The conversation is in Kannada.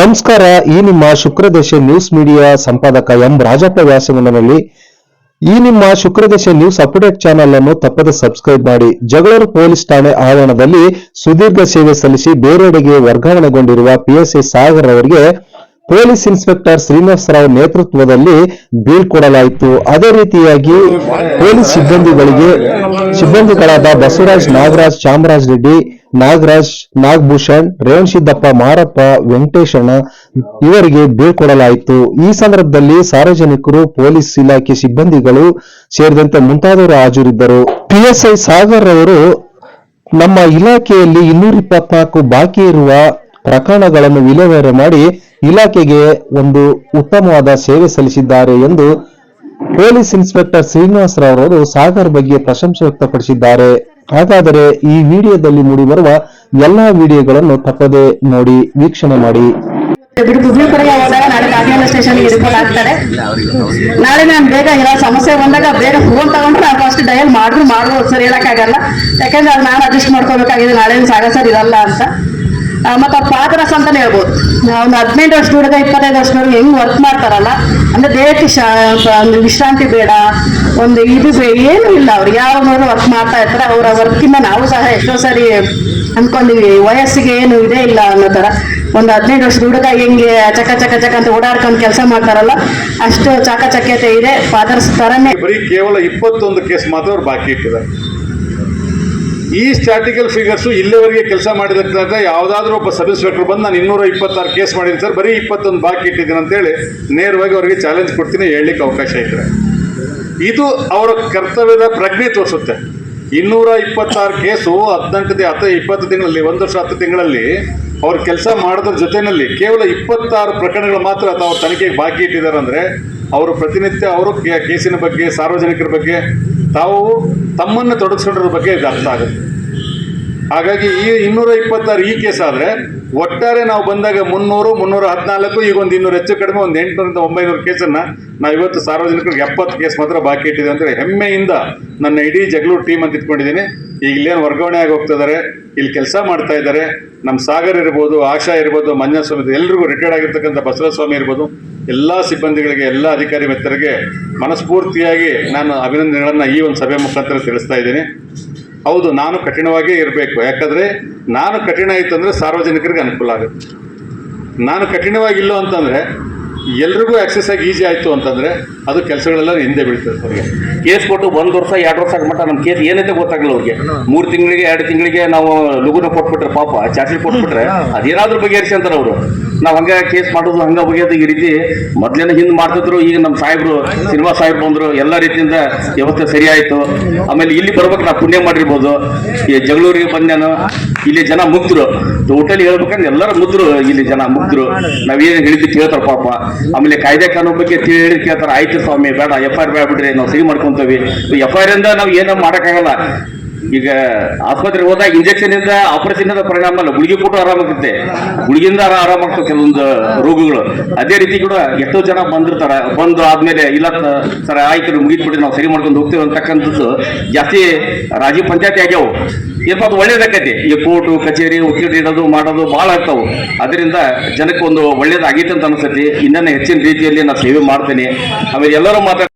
ನಮಸ್ಕಾರ, ಈ ನಿಮ್ಮ ಶುಕ್ರದಶೆ ನ್ಯೂಸ್ ಮೀಡಿಯಾ ಸಂಪಾದಕ ಎಂ ರಾಜಪ್ಪ ವ್ಯಾಸಂಗನಲ್ಲಿ ಈ ನಿಮ್ಮ ಶುಕ್ರದಶೆ ನ್ಯೂಸ್ ಅಪ್ಡೇಟ್ ಚಾನೆಲ್ ಅನ್ನು ತಪ್ಪದೆ ಸಬ್ಸ್ಕ್ರೈಬ್ ಮಾಡಿ. ಜಗಳೂರು ಪೊಲೀಸ್ ಠಾಣೆ ಆವರಣದಲ್ಲಿ ಸುದೀರ್ಘ ಸೇವೆ ಸಲ್ಲಿಸಿ ಬೇರೆಡೆಗೆ ವರ್ಗಾವಣೆಗೊಂಡಿರುವ ಪಿಎಸ್ಐ ಸಾಗರ್ ಅವರಿಗೆ ಪೊಲೀಸ್ ಇನ್ಸ್ಪೆಕ್ಟರ್ ಶ್ರೀನಿವಾಸ ರಾವ್ ನೇತೃತ್ವದಲ್ಲಿ ಬೀಳ್ಕೊಡಲಾಯಿತು ಅದೇ ರೀತಿಯಾಗಿ ಪೊಲೀಸ್ ಸಿಬ್ಬಂದಿಗಳಿಗೆ ಸಿಬ್ಬಂದಿಗಳಾದ ಬಸವರಾಜ್ ನಾಗರಾಜ್, ಚಾಮರಾಜ್ ರೆಡ್ಡಿ, ನಾಗರಾಜ್, ನಾಗಭೂಷಣ್ ರೇವಣ್ ಸಿದ್ದಪ್ಪ ಮಾರಪ್ಪ ವೆಂಕಟೇಶಣ್ಣ ಇವರಿಗೆ ಬೀಳ್ಕೊಡಲಾಯಿತು ಈ ಸಂದರ್ಭದಲ್ಲಿ ಸಾರ್ವಜನಿಕರು, ಪೊಲೀಸ್ ಇಲಾಖೆ ಸಿಬ್ಬಂದಿಗಳು ಸೇರಿದಂತೆ ಮುಂತಾದವರು ಹಾಜರಿದ್ದರು. ಪಿಎಸ್ಐ ಸಾಗರ್ ಅವರು ನಮ್ಮ ಇಲಾಖೆಯಲ್ಲಿ ಇನ್ನೂರ ಇಪ್ಪತ್ನಾಲ್ಕು ಬಾಕಿ ಇರುವ ಪ್ರಕರಣಗಳನ್ನು ವಿಲೇವಾರಿ ಮಾಡಿ ಇಲಾಖೆಗೆ ಒಂದು ಉತ್ತಮವಾದ ಸೇವೆ ಸಲ್ಲಿಸಿದ್ದಾರೆ ಎಂದು ಪೊಲೀಸ್ ಇನ್ಸ್ಪೆಕ್ಟರ್ ಶ್ರೀನಿವಾಸ ರಾವ್ ಅವರು ಸಾಗರ್ ಬಗ್ಗೆ ಪ್ರಶಂಸೆ ವ್ಯಕ್ತಪಡಿಸಿದ್ದಾರೆ. ಹಾಗಾದರೆ ಈ ವಿಡಿಯೋದಲ್ಲಿ ಮೂಡಿಬರುವ ಎಲ್ಲಾ ವಿಡಿಯೋಗಳನ್ನು ತಪ್ಪದೆ ನೋಡಿ ವೀಕ್ಷಣೆ ಮಾಡಿ. ನಾಳೆ ಸ್ಟೇಷನ್ಗೆ ಆಗ್ತಾರೆ ನಾಳೆ ನಾನು ಬೇಗ ಏನೋ ಸಮಸ್ಯೆ ಬಂದಾಗ ಬೇಗ ಫೋನ್ ತಗೊಂಡ್ರೆ ನಾನು ಫಸ್ಟ್ ಡಯಲ್ ಮಾಡಿದ್ರು ಮಾಡ್ಬೋದು ಸರ್, ಹೇಳಕ್ಕಾಗಲ್ಲ. ಯಾಕಂದ್ರೆ ನಾನು ಅಡ್ಜಸ್ಟ್ ಮಾಡ್ಕೋಬೇಕಾಗಿದೆ, ನಾಳೆ ಸಾಗ ಸರ್ ಇರಲ್ಲ ಅಂತ. ಮತ್ತೆ ಅವ್ರ ಪಾತ್ರಸ್ ಅಂತಾನೆ ಹೇಳ್ಬೋದು. ಒಂದು ಹದಿನೈದು ವರ್ಷದ ಹುಡುಗ ಇಪ್ಪತ್ತೈದು ವರ್ಷದ ಹುಡುಗ ಹೆಂಗ್ ವರ್ಕ್ ಮಾಡ್ತಾರಲ್ಲ, ಅಂದ್ರೆ ದೇಹಕ್ಕೆ ವಿಶ್ರಾಂತಿ ಬೇಡ, ಒಂದು ಇದು ಏನು ಇಲ್ಲ ಅವ್ರು. ಯಾವ ನೋಡಿದ್ರು ವರ್ಕ್ ಮಾಡ್ತಾ ಇರ್ತಾರೆ, ಅವರ ವರ್ಕಿಂದ ನಾವು ಸಹ ಎಷ್ಟೋ ಸಾರಿ ಅನ್ಕೊಂಡಿವಿ. ವಯಸ್ಸಿಗೆ ಏನು ಇದೇ ಇಲ್ಲ ಅನ್ನೋ ತರ ಒಂದು ಹದಿನೈದು ವರ್ಷದ ಹುಡುಗ ಹೆಂಗೆ ಚಕ ಚಕ ಚಕ ಅಂತ ಓಡಾಡ್ಕೊಂಡು ಕೆಲಸ ಮಾಡ್ತಾರಲ್ಲ, ಅಷ್ಟು ಚಾಕಚಕ್ಯತೆ ಇದೆ. ಫಾದರ್ಸ್ ತರನೇ ಬರೀ ಕೇವಲ ಇಪ್ಪತ್ತೊಂದು ಕೇಸ್ ಮಾತ್ರ ಅವ್ರು ಬಾಕಿ ಇಟ್ಟಿದ್ದಾರೆ. ಈ ಸ್ಟ್ಯಾಟಿಕಲ್ ಫಿಗರ್ಸು ಇಲ್ಲಿವರೆಗೆ ಕೆಲಸ ಮಾಡಿದಂತ ಯಾವುದಾದ್ರೂ ಒಬ್ಬ ಸಬ್ ಇನ್ಸ್ಪೆಕ್ಟರ್ ಬಂದು ನಾನು ಇನ್ನೂರ ಇಪ್ಪತ್ತಾರು ಕೇಸ್ ಮಾಡಿದ್ದೀನಿ ಸರ್, ಬರೀ ಇಪ್ಪತ್ತೊಂದು ಬಾಕಿ ಇಟ್ಟಿದ್ದೀನಿ ಅಂತೇಳಿ ನೇರವಾಗಿ ಅವರಿಗೆ ಚಾಲೆಂಜ್ ಕೊಡ್ತೀನಿ, ಹೇಳಲಿಕ್ಕೆ ಅವಕಾಶ ಇದೆ ಇದು ಅವರ ಕರ್ತವ್ಯದ ಪ್ರಜ್ಞೆ ತೋರಿಸುತ್ತೆ. ಇನ್ನೂರ ಇಪ್ಪತ್ತಾರು ಕೇಸು ಹದಿನೆಂಟು ಹತ್ತು, ಇಪ್ಪತ್ತು ತಿಂಗಳಲ್ಲಿ, ಒಂದು ವರ್ಷ, ಹತ್ತು ತಿಂಗಳಲ್ಲಿ ಅವ್ರ ಕೆಲಸ ಮಾಡೋದ್ರ ಜೊತೆಯಲ್ಲಿ ಕೇವಲ ಇಪ್ಪತ್ತಾರು ಪ್ರಕರಣಗಳು ಮಾತ್ರ ತಾವು ತನಿಖೆಗೆ ಬಾಕಿ ಇಟ್ಟಿದ್ದಾರೆ ಅಂದರೆ, ಅವರು ಪ್ರತಿನಿತ್ಯ ಅವರು ಕೇಸಿನ ಬಗ್ಗೆ, ಸಾರ್ವಜನಿಕರ ಬಗ್ಗೆ ತಾವು ತಮ್ಮನ್ನು ತೊಡಗಿಸ್ಕೊಂಡಿರೋ ಬಗ್ಗೆ ಇದು ಅರ್ಥ ಆಗುತ್ತೆ. ಹಾಗಾಗಿ ಈ ಇನ್ನೂರ ಇಪ್ಪತ್ತಾರು ಈ ಕೇಸ್ ಆದರೆ ಒಟ್ಟಾರೆ ನಾವು ಬಂದಾಗ ಮುನ್ನೂರು, ಮುನ್ನೂರ ಹದಿನಾಲ್ಕು, ಈಗ ಒಂದು ಇನ್ನೂರು ಹೆಚ್ಚು ಕಡಿಮೆ, ಒಂದು ಎಂಟುನೂರಿಂದ ಒಂಬೈನೂರು ಕೇಸನ್ನು ನಾವು ಇವತ್ತು ಸಾರ್ವಜನಿಕರಿಗೆ ಎಪ್ಪತ್ತು ಕೇಸ್ ಮಾತ್ರ ಬಾಕಿ ಇಟ್ಟಿದೆ ಅಂದರೆ ಹೆಮ್ಮೆಯಿಂದ ನನ್ನ ಇಡೀ ಜಗಳೂರು ಟೀಮ್ ಅಂತ ಇಟ್ಕೊಂಡಿದ್ದೀನಿ. ಈಗ ಇಲ್ಲೇನು ವರ್ಗಾವಣೆ ಆಗಿ ಹೋಗ್ತಿದ್ದಾರೆ ಇಲ್ಲಿ ಕೆಲಸ ಮಾಡ್ತಾ ಇದ್ದಾರೆ ನಮ್ಮ ಸಾಗರ್ ಇರ್ಬೋದು, ಆಶಾ ಇರ್ಬೋದು ಮಂಜಸ್ವಾಮಿ ಎಲ್ರಿಗೂ ರಿಟೈರ್ಡ್ ಆಗಿರ್ತಕ್ಕಂಥ ಬಸವಸ್ವಾಮಿ ಇರ್ಬೋದು ಎಲ್ಲ ಸಿಬ್ಬಂದಿಗಳಿಗೆ, ಎಲ್ಲ ಅಧಿಕಾರಿ ಮಿತ್ರರಿಗೆ ಮನಸ್ಫೂರ್ತಿಯಾಗಿ ನಾನು ಅಭಿನಂದನೆಗಳನ್ನು ಈ ಒಂದು ಸಭೆ ಮುಖಾಂತರ ತಿಳಿಸ್ತಾ ಇದ್ದೀನಿ. ಹೌದು, ನಾನು ಕಠಿಣವಾಗೇ ಇರಬೇಕು. ಯಾಕಂದರೆ ನಾನು ಕಠಿಣ ಆಯಿತು ಅಂದರೆ ಸಾರ್ವಜನಿಕರಿಗೆ ಅನುಕೂಲ ಆಗುತ್ತೆ. ನಾನು ಕಠಿಣವಾಗಿಲ್ಲ ಅಂತಂದರೆ ಎಲ್ರಿಗೂ ಆಕ್ಸೆಸ್ ಆಗಿ ಈಸಿ ಆಯಿತು ಅಂತಂದರೆ ಅದು ಕೆಲಸಗಳೆಲ್ಲ ಹಿಂದೆ ಬೀಳ್ತದೆ ಅವ್ರಿಗೆ. ಕೇಸ್ ಕೊಟ್ಟು ಒಂದು ವರ್ಷ ಎರಡು ವರ್ಷ ಮಟ್ಟ ನಮ್ಮ ಕೇಸ್ ಏನೈತೆ ಗೊತ್ತಾಗಲ್ಲ ಅವ್ರಿಗೆ. ಮೂರು ತಿಂಗಳಿಗೆ ಎರಡು ತಿಂಗಳಿಗೆ ನಾವು ಲಗುನ ಕೊಟ್ಬಿಟ್ರೆ ಪಾಪ ಚಾರ್ಜ್ ಕೊಟ್ಬಿಟ್ರೆ ಅದೇನಾದ್ರೂ ಬಗೆಹರಿಸಿ ಅಂತಾರೆ ಅವರು. ನಾವು ಹಂಗೆ ಕೇಸ್ ಮಾಡೋದು ಹಂಗೆ ಬಗೆಯೋದು ಈ ರೀತಿ ಮೊದಲೇನ ಹಿಂದೆ ಮಾಡ್ತಿದ್ರು ಈಗ ನಮ್ಮ ಸಾಹೇಬರು ಸಿನಿಮಾ ಸಾಹೇಬ್ರು ಬಂದರು ಎಲ್ಲ ರೀತಿಯಿಂದ ವ್ಯವಸ್ಥೆ ಸರಿಯಾಯಿತು ಆಯಿತು. ಆಮೇಲೆ ಇಲ್ಲಿ ಬರ್ಬೇಕು ನಾವು ಪುಣ್ಯ ಮಾಡಿರ್ಬೋದು. ಈ ಜಗಳೂರಿಗೆ ಬಂದೇನು ಇಲ್ಲಿ ಜನ ಮುಗ್ದ್ರು. ಟೋಟಲಿ ಹೇಳ್ಬೇಕಂದ್ರೆ ಎಲ್ಲರೂ ಮುದ್ರು ಇಲ್ಲಿ ಜನ ಮುಗ್ದ್ರು. ನಾವೇನು ಹೇಳಿದ್ದು ಕೇಳ್ತಾರೆ ಪಾಪ. ಆಮೇಲೆ ಕಾಯ್ದೆ ಕಾನೂನು ಬಗ್ಗೆ ತಿಳಿ ಕೇಳ್ತಾರ ಆಯ್ತು ಸ್ವಾಮಿ, ಬೇಡ ಎಫ್ ಐ ಆರ್ ಬೇಡ ಬಿಡ್ರಿ ನಾವು ಸಹಿ ಮಾಡ್ಕೊಂತೀವಿ. ಎಫ್ ಐ ಇಂದ ನಾವು ಏನೋ ಮಾಡೋಕ್ಕಾಗಲ್ಲ. ಈಗ ಆಸ್ಪತ್ರೆಗೆ ಹೋದಾಗ ಇಂಜೆಕ್ಷನ್ ಇಂದ ಆಪರೇಷನ್ ಇಂದ ಪರಿಣಾಮ ಅಲ್ಲ ಗುಳಿಗೆ ಕೊಟ್ಟು ಆರಾಮಾಗುತ್ತೆ ಗುಳಿಗಿಂದ ಆರಾ- ಆರಾಮಾಗ್ತವೆ ಕೆಲವೊಂದು ರೋಗಗಳು. ಅದೇ ರೀತಿ ಕೂಡ ಎಷ್ಟೋ ಜನ ಬಂದಿರ್ತಾರೆ. ಬಂದು ಆದ್ಮೇಲೆ, ಇಲ್ಲ ಸರ್ ಆಯ್ತು ಮುಗಿದ್ಬಿಟ್ಟು ನಾವು ಸರಿ ಮಾಡ್ಕೊಂಡು ಹೋಗ್ತೇವೆ ಅಂತಕ್ಕಂಥದ್ದು ಜಾಸ್ತಿ ರಾಜೀವ್ ಪಂಚಾಯತಿ ಆಗ್ಯಾವು. ಏನಪ್ಪ, ಅದು ಒಳ್ಳೇದಾಕೈತಿ. ಈ ಕೋರ್ಟು, ಕಚೇರಿ ವಕೀಲರು ಇಡೋದು, ಮಾಡೋದು ಭಾಳ ಆಗ್ತಾವೆ. ಅದರಿಂದ ಜನಕ್ಕೆ ಒಂದು ಒಳ್ಳೇದಾಗೈತೆ ಅಂತ ಅನ್ಸತಿ ಇನ್ನೂ ಹೆಚ್ಚಿನ ರೀತಿಯಲ್ಲಿ ನಾನು ಸೇವೆ ಮಾಡ್ತೇನೆ. ಆಮೇಲೆ ಎಲ್ಲರೂ ಮಾತಾಡ